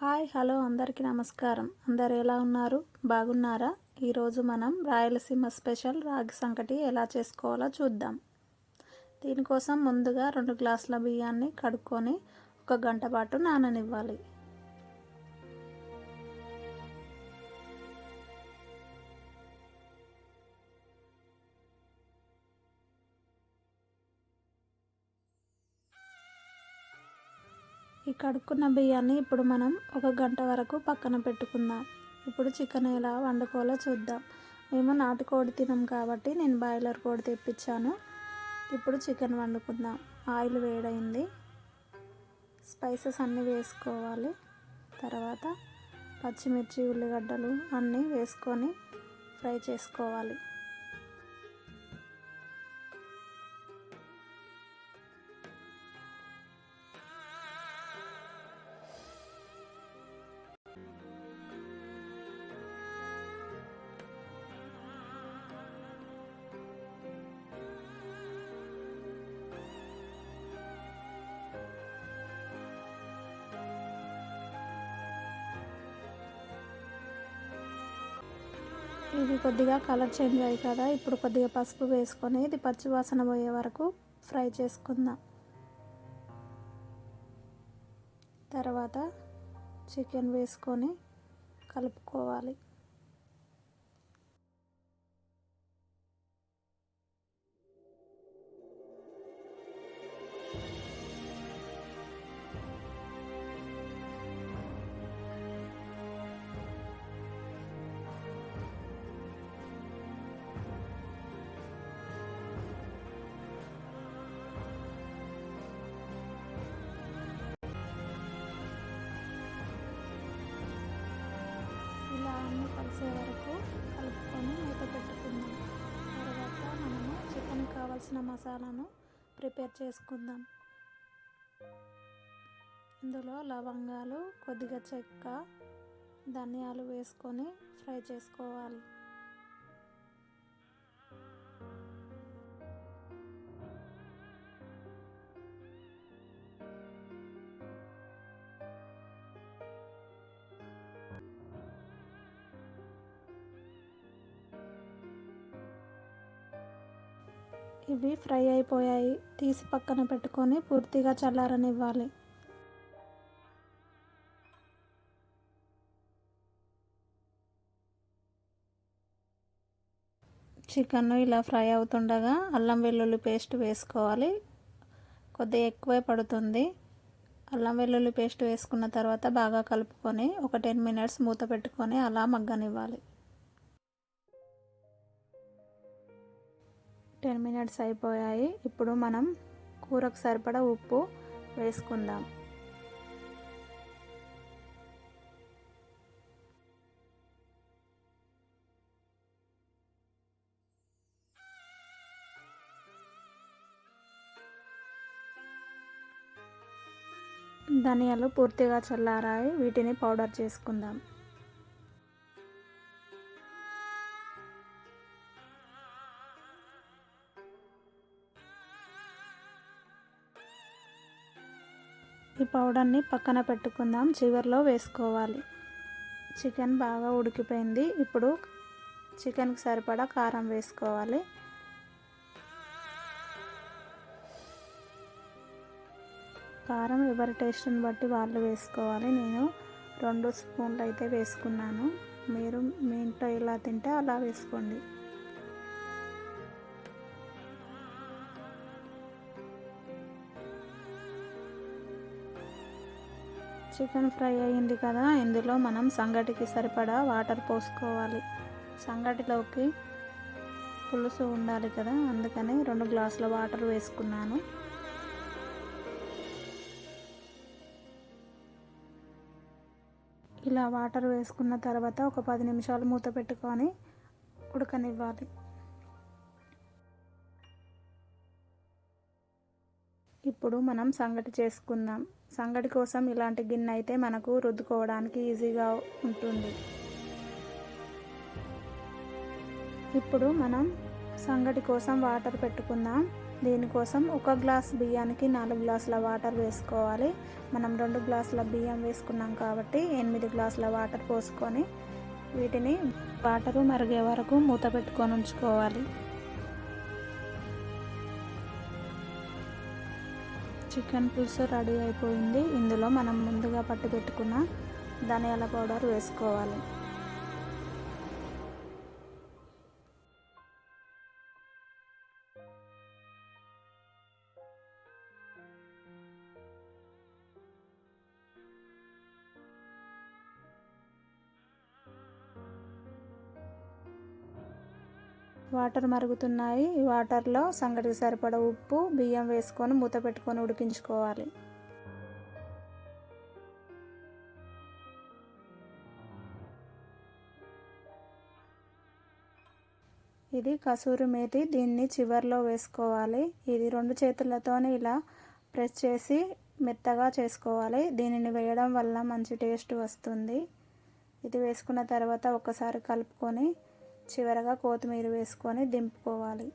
Hi hello అందరికీ నమస్కారం. అందరు ఎలా ఉన్నారు? బాగున్నారా? ఈరోజు మనం రాయలసీమ స్పెషల్ రాగి సంకటి ఎలా చేసుకోవాలో చూద్దాం. దీనికోసం ముందుగా రెండు గ్లాసుల బియ్యాన్ని కడుక్కొని ఒక గంట పాటు నాననివ్వాలి. కడుక్కున్న బియ్యాన్ని ఇప్పుడు మనం ఒక గంట వరకు పక్కన పెట్టుకుందాం. ఇప్పుడు చికెన్ ఎలా వండుకోవాలో చూద్దాం. మేము నాటుకోడి తినం కాబట్టి నేను బాయిలర్ కోడి తెప్పించాను. ఇప్పుడు చికెన్ వండుకుందాం. ఆయిల్ వేడైంది. స్పైసెస్ అన్నీ వేసుకోవాలి. తర్వాత పచ్చిమిర్చి ఉల్లిగడ్డలు అన్నీ వేసుకొని ఫ్రై చేసుకోవాలి. ఇది కొద్దిగా కలర్ చేంజ్ అయ్యి కదా ఇప్పుడు కొద్దిగా పసుపు వేసుకొని ఇది పచ్చివాసన పోయే వరకు ఫ్రై చేసుకుందాం. తర్వాత చికెన్ వేసుకొని కలుపుకోవాలి. కలిసే వరకు కలుపుకొని మూత పెట్టుకుందాం. తర్వాత మనము చికెన్ కావాల్సిన మసాలాను ప్రిపేర్ చేసుకుందాం. ఇందులో లవంగాలు కొద్దిగా చెక్క ధనియాలు వేసుకొని ఫ్రై చేసుకోవాలి. ఇవి ఫ్రై అయిపోయాయి. తీసి పక్కన పెట్టుకొని పూర్తిగా చల్లారనివ్వాలి. చికెన్ ఇలా ఫ్రై అవుతుండగా అల్లం వెల్లుల్లి పేస్ట్ వేసుకోవాలి. కొద్దిగా ఎక్కువే పడుతుంది. అల్లం వెల్లుల్లి పేస్ట్ వేసుకున్న తర్వాత బాగా కలుపుకొని ఒక టెన్ మినిట్స్ మూత పెట్టుకొని అలా మగ్గనివ్వాలి. టెన్ మినిట్స్ అయిపోయాయి. ఇప్పుడు మనం కూరకు సరిపడా ఉప్పు వేసుకుందాం. ధనియాలు పూర్తిగా చల్లారాయి. వీటిని పౌడర్ చేసుకుందాం. పౌడర్ని పక్కన పెట్టుకుందాం. చివరిలో వేసుకోవాలి. చికెన్ బాగా ఉడికిపోయింది. ఇప్పుడు చికెన్కి సరిపడా కారం వేసుకోవాలి. కారం ఎవరి టేస్ట్ని బట్టి వాళ్ళు వేసుకోవాలి. నేను రెండు స్పూన్లు అయితే వేసుకున్నాను. మీరు మీ ఇంట్లో ఎలా తింటే అలా వేసుకోండి. చికెన్ ఫ్రై అయ్యింది కదా ఇందులో మనం సంగటికి సరిపడా వాటర్ పోసుకోవాలి. సంగటిలోకి పులుసు ఉండాలి కదా అందుకని రెండు గ్లాసుల వాటర్ వేసుకున్నాను. ఇలా వాటర్ వేసుకున్న తర్వాత ఒక పది నిమిషాలు మూత పెట్టుకొని ఉడకనివ్వాలి. ఇప్పుడు మనం సంగటి చేసుకుందాం. సంగటి కోసం ఇలాంటి గిన్నె అయితే మనకు రుద్దుకోవడానికి ఈజీగా ఉంటుంది. ఇప్పుడు మనం సంగటి కోసం వాటర్ పెట్టుకుందాం. దీనికోసం ఒక గ్లాస్ బియ్యానికి నాలుగు గ్లాసుల వాటర్ వేసుకోవాలి. మనం రెండు గ్లాసుల బియ్యం వేసుకున్నాం కాబట్టి ఎనిమిది గ్లాసుల వాటర్ పోసుకొని వీటిని వాటరు మరిగే వరకు మూత పెట్టుకొని ఉంచుకోవాలి. చికెన్ పులుసు రెడీ అయిపోయింది. ఇందులో మనం ముందుగా పట్టుపెట్టుకున్న ధనియాల పౌడర్ వేసుకోవాలి. వాటర్ మరుగుతున్నాయి. వాటర్లో సంగటికి సరిపడ ఉప్పు బియ్యం వేసుకొని మూత పెట్టుకొని ఉడికించుకోవాలి. ఇది కసూరి మేతి దీన్ని చివర్లో వేసుకోవాలి. ఇది రెండు చేతులతోనే ఇలా ప్రెస్ చేసి మెత్తగా చేసుకోవాలి. దీనిని వేయడం వల్ల మంచి టేస్ట్ వస్తుంది. ఇది వేసుకున్న తర్వాత ఒకసారి కలుపుకొని చివరగా కొత్తిమీర వేసుకొని దింపుకోవాలి.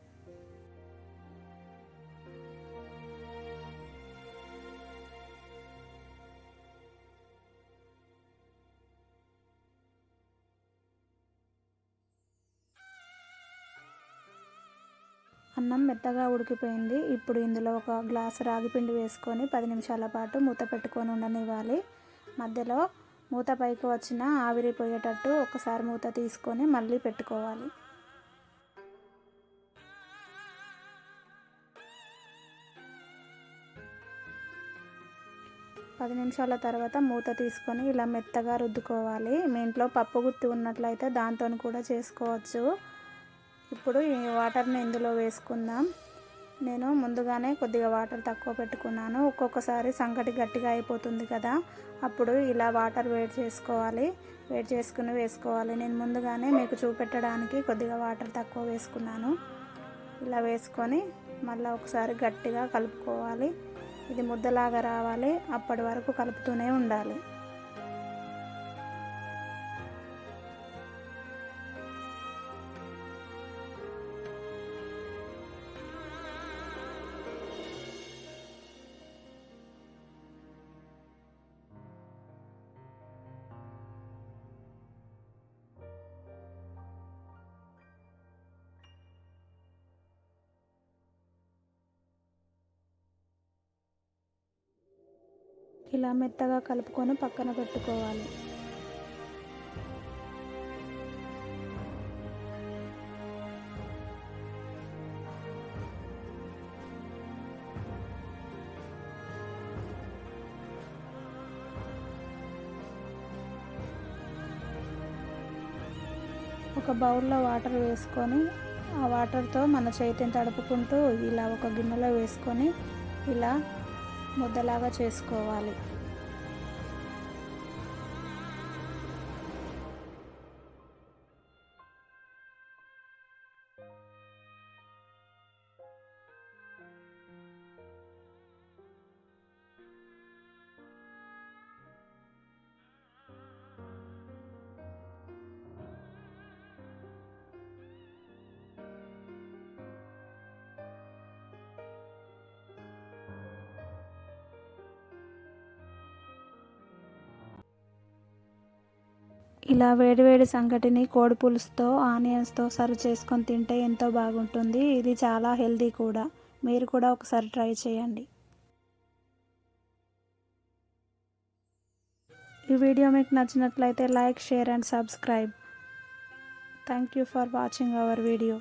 అన్నం మెత్తగా ఉడికిపోయింది. ఇప్పుడు ఇందులో ఒక గ్లాసు రాగిపిండి వేసుకొని పది నిమిషాల పాటు మూత పెట్టుకొని ఉండనివ్వాలి. మధ్యలో మూత పైకి వచ్చిన ఆవిరిపోయేటట్టు ఒకసారి మూత తీసుకొని మళ్ళీ పెట్టుకోవాలి. పది నిమిషాల తర్వాత మూత తీసుకొని ఇలా మెత్తగా రుద్దుకోవాలి. మీ ఇంట్లో పప్పు గుత్తి ఉన్నట్లయితే దాంతో కూడా చేసుకోవచ్చు. ఇప్పుడు ఈ వాటర్ని ఇందులో వేసుకుందాం. నేను ముందుగానే కొద్దిగా వాటర్ తక్కువ పెట్టుకున్నాను. ఒక్కొక్కసారి సంకటి గట్టిగా అయిపోతుంది కదా అప్పుడు ఇలా వాటర్ వేడి చేసుకోవాలి. వేడి చేసుకుని వేసుకోవాలి. నేను ముందుగానే మీకు చూపెట్టడానికి కొద్దిగా వాటర్ తక్కువ వేసుకున్నాను. ఇలా వేసుకొని మళ్ళీ ఒకసారి గట్టిగా కలుపుకోవాలి. ఇది ముద్దలాగా రావాలి. అప్పటి వరకు కలుపుతూనే ఉండాలి. ఇలా మెత్తగా కలుపుకొని పక్కన పెట్టుకోవాలి. ఒక బౌల్లో వాటర్ వేసుకొని ఆ వాటర్తో మన చేతిని తడుపుకుంటూ ఇలా ఒక గిన్నెలో వేసుకొని ఇలా ముద్దలాగా చేసుకోవాలి. ఇలా వేడివేడి సంగటిని కోడి పులుసుతో ఆనియన్స్తో సర్వ్ చేసుకొని తింటే ఎంతో బాగుంటుంది. ఇది చాలా హెల్దీ కూడా. మీరు కూడా ఒకసారి ట్రై చేయండి. ఈ వీడియో మీకు నచ్చినట్లయితే like share and subscribe. Thank you for watching our video